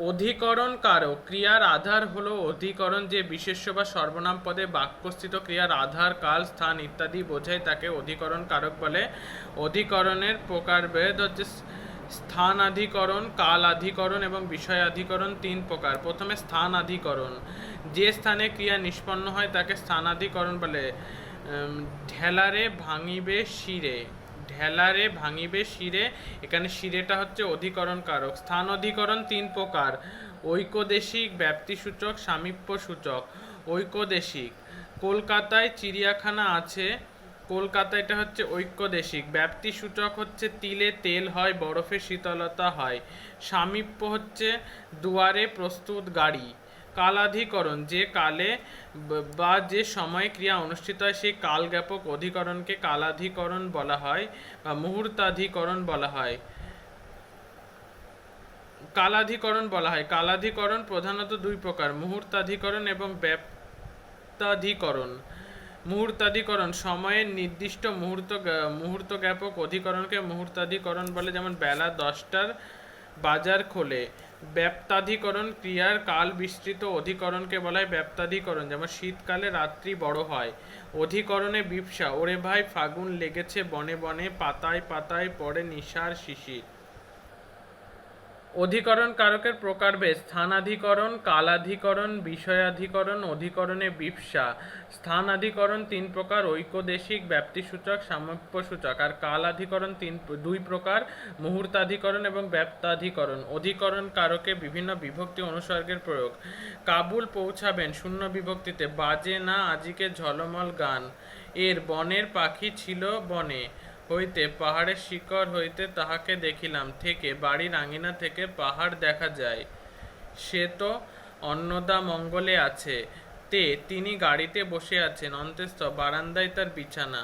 অধিকরণ কারক ক্রিয়ার আধার হলো অধিকরণ যে বিশেষ্য বা সর্বনাম পদে বাক্যস্থিত ক্রিয়ার আধার, কাল, স্থান ইত্যাদি বোঝায় তাকে অধিকরণ কারক বলে। অধিকরণের প্রকারভেদ হচ্ছে স্থানাধিকরণ, কালাধিকরণ এবং বিষয়াধিকরণ তিন প্রকার। প্রথমে স্থানাধিকরণ। যে স্থানে ক্রিয়া নিষ্পন্ন হয় তাকে স্থানাধিকরণ বলে। ঢেলারে ভাঙিবে শিরে। ঢেলারে ভাঙিবে শিরে, এখানে শিরেটা হচ্ছে অধিকরণ কারক স্থান অধিকরণ তিন প্রকার, ঐকদেশিক ব্যাপ্তিসূচক সামীপ্য সূচক ঐকদেশিক। কলকাতায় চিড়িয়াখানা আছে কলকাতা এটা হচ্ছে ঐক্যদেশিক ব্যাপ্তি সূচক হচ্ছে তিলে তেল হয়, বরফে শীতলতা হয়। সামীপ্য হচ্ছে দুয়ারে প্রস্তুত গাড়ি। কালাধিকরণ, যে কালে ব- যে সময়ে ক্রিয়া অনুষ্ঠিত হয়, সেই কালজ্ঞাপক অধিকরণকে কালাধিকরণ বলা হয় বা মুহূর্তাধিকরণ বলা হয়। কালাধিকরণ বলা হয়। কালাধিকরণ প্রধানত দুই প্রকার, মুহূর্তাধিকরণ এবং ব্যাপ্তাধিকরণ। মুহূর্তাধিকরণ সময়ের নির্দিষ্ট মুহূর্ত মুহূর্ত জ্ঞাপক অধিকরণকে মুহূর্তাধিকরণ বলে, যেমন বেলা দশটার বাজার খোলে। ব্যাপ্তাধিকরণ ক্রিয়ার কাল বিস্তৃত অধিকরণকে বলা হয় ব্যাপ্তাধিকরণ। যেমন শীতকালে রাত্রি বড় হয়, অধিকরণে বিপসা। ওরে ভাই, ফাগুন লেগেছে বনে বনে, পাতায় পাতায় পড়ে নিশার শিশির। অধিকরণ কারকের প্রকারভেদ, স্থানাধিকরণ, কালাধিকরণ, বিষয়াধিকরণ, অধিকরণে বিপসা। স্থানাধিকরণ তিন প্রকার, ঐকদেশিক, ব্যাপ্তিসূচক সামীপ্যসূচক আর কালাধিকরণ তিন দুই প্রকার, মুহূর্তাধিকরণ এবং ব্যাপ্তাধিকরণ। অধিকরণ কারকে বিভিন্ন বিভক্তি অনুসর্গের প্রয়োগ। কাবুল পৌঁছাবেন শূন্য বিভক্তিতে, বাজে না আজিকে ঝলমল গান। এর বনের পাখি ছিল বনে। হইতে পাহাড়ের শিকড় হইতে তাহাকে দেখিলাম, থেকে বাড়ির আঙিনা থেকে পাহাড় দেখা যায়। সে তো অন্নদা মঙ্গলে আছে। তে তিনি গাড়িতে বসে আছেন অন্তস্থ বারান্দায় তার বিছানা।